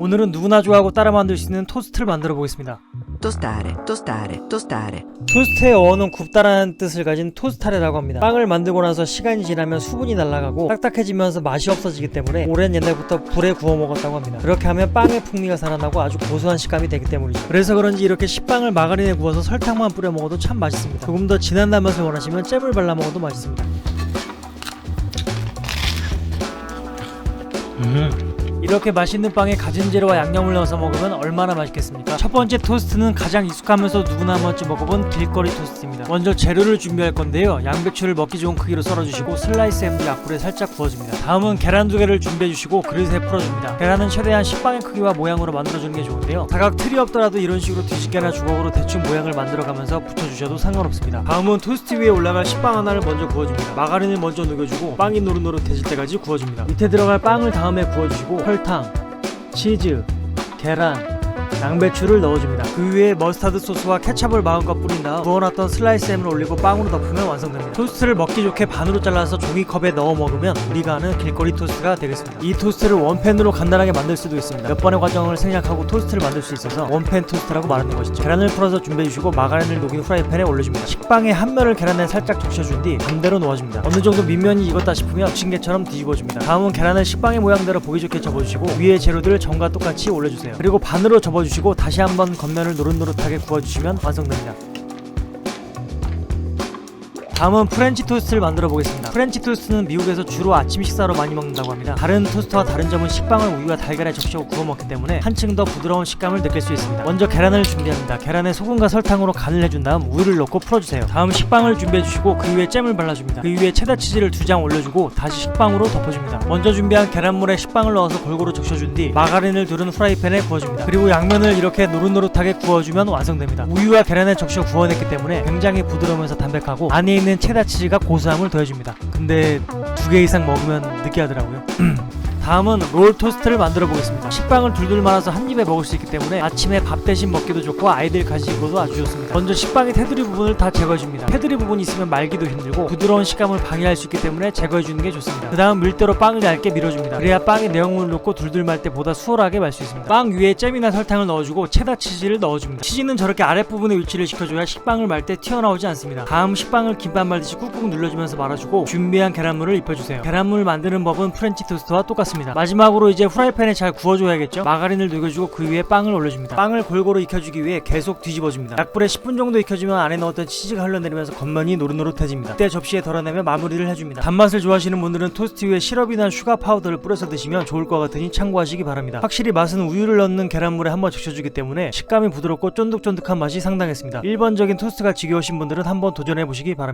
오늘은 누구나 좋아하고 따라 만들 수 있는 토스트를 만들어 보겠습니다. tostare, tostare, tostare, 토스트의 어원은 굽다라는 뜻을 가진 토스타레라고 합니다. 빵을 만들고 나서 시간이 지나면 수분이 날아가고 딱딱해지면서 맛이 없어지기 때문에 오랜 옛날부터 불에 구워 먹었다고 합니다. 그렇게 하면 빵의 풍미가 살아나고 아주 고소한 식감이 되기 때문이죠. 그래서 그런지 이렇게 식빵을 마가린에 구워서 설탕만 뿌려 먹어도 참 맛있습니다. 조금 더 진한 단맛을 원하시면 잼을 발라 먹어도 맛있습니다. 음. 이렇게 맛있는 빵에 가진 재료와 양념을 넣어서 먹으면 얼마나 맛있겠습니까? 첫 번째 토스트는 가장 익숙하면서 누구나 한 번쯤 먹어본 길거리 토스트입니다. 먼저 재료를 준비할 건데요. 양배추를 먹기 좋은 크기로 썰어주시고 슬라이스 햄도 약불에 살짝 구워줍니다. 다음은 계란 두 개를 준비해주시고 그릇에 풀어줍니다. 계란은 최대한 식빵의 크기와 모양으로 만들어주는 게 좋은데요. 사각 틀이 없더라도 이런 식으로 뒤집개나 주걱으로 대충 모양을 만들어가면서 붙여주셔도 상관없습니다. 다음은 토스트 위에 올라갈 식빵 하나를 먼저 구워줍니다. 마가린을 먼저 녹여주고 빵이 노릇노릇해질 때까지 구워줍니다. 밑에 들어갈 빵을 다음에 구워주시고 설탕, 치즈, 계란, 양배추를 넣어줍니다. 그 위에 머스타드 소스와 케찹을 마음껏 뿌린 다음 구워놨던 슬라이스 햄을 올리고 빵으로 덮으면 완성됩니다. 토스트를 먹기 좋게 반으로 잘라서 종이컵에 넣어 먹으면 우리가 아는 길거리 토스트가 되겠습니다. 이 토스트를 원팬으로 간단하게 만들 수도 있습니다. 몇 번의 과정을 생략하고 토스트를 만들 수 있어서 원팬 토스트라고 말하는 것이죠. 계란을 풀어서 준비해주시고 마가린을 녹인 프라이팬에 올려줍니다. 식빵의 한 면을 계란에 살짝 적셔준 뒤 반대로 놓아줍니다. 어느 정도 밑면이 익었다 싶으면 부침개처럼 뒤집어줍니다. 다음은 계란을 식빵의 모양대로 보기 좋게 접어주시고 위에 재료들을 전과 똑같이 올려주세요. 그리고 반으로 접어주시고 다시 한번 겉면을 노릇노릇하게 구워주시면 완성됩니다. 다음은 프렌치 토스트를 만들어 보겠습니다. 프렌치 토스트는 미국에서 주로 아침 식사로 많이 먹는다고 합니다. 다른 토스트와 다른 점은 식빵을 우유와 달걀에 적셔 구워 먹기 때문에 한층 더 부드러운 식감을 느낄 수 있습니다. 먼저 계란을 준비합니다. 계란에 소금과 설탕으로 간을 해준 다음 우유를 넣고 풀어주세요. 다음 식빵을 준비해 주시고 그 위에 잼을 발라줍니다. 그 위에 체다 치즈를 두 장 올려주고 다시 식빵으로 덮어줍니다. 먼저 준비한 계란물에 식빵을 넣어서 골고루 적셔준 뒤 마가린을 두른 프라이팬에 구워줍니다. 그리고 양면을 이렇게 노릇노릇하게 구워주면 완성됩니다. 우유와 계란에 적셔 구워냈기 때문에 굉장히 부드러우면서 담백하고 안에 있는 체다 치즈가 고소함을 더해줍니다. 근데 두 개 이상 먹으면 느끼하더라고요. 다음은 롤 토스트를 만들어 보겠습니다. 식빵을 둘둘 말아서 한 입에 먹을 수 있기 때문에 아침에 밥 대신 먹기도 좋고 아이들 간식으로도 아주 좋습니다. 먼저 식빵의 테두리 부분을 다 제거해 줍니다. 테두리 부분이 있으면 말기도 힘들고 부드러운 식감을 방해할 수 있기 때문에 제거해 주는 게 좋습니다. 그 다음 밀대로 빵을 얇게 밀어줍니다. 그래야 빵에 내용물을 넣고 둘둘 말 때 보다 수월하게 말 수 있습니다. 빵 위에 잼이나 설탕을 넣어주고 체다 치즈를 넣어줍니다. 치즈는 저렇게 아랫부분에 위치를 시켜줘야 식빵을 말 때 튀어나오지 않습니다. 다음 식빵을 김밥 말듯이 꾹꾹 눌러주면서 말아주고 준비한 계란물을 입혀주세요. 계란물 만드는 법은 프렌치 토스트와 똑 같습니다. 마지막으로 이제 후라이팬에 잘 구워줘야겠죠? 마가린을 녹여주고 그 위에 빵을 올려줍니다. 빵을 골고루 익혀주기 위해 계속 뒤집어줍니다. 약불에 10분 정도 익혀주면 안에 넣었던 치즈가 흘러내리면서 겉면이 노릇노릇해집니다. 그때 접시에 덜어내며 마무리를 해줍니다. 단맛을 좋아하시는 분들은 토스트 위에 시럽이나 슈가 파우더를 뿌려서 드시면 좋을 것 같으니 참고하시기 바랍니다. 확실히 맛은 우유를 넣는 계란물에 한번 적셔주기 때문에 식감이 부드럽고 쫀득쫀득한 맛이 상당했습니다. 일반적인 토스트가 지겨우신 분들은 한번 도전해보시기 바랍니다.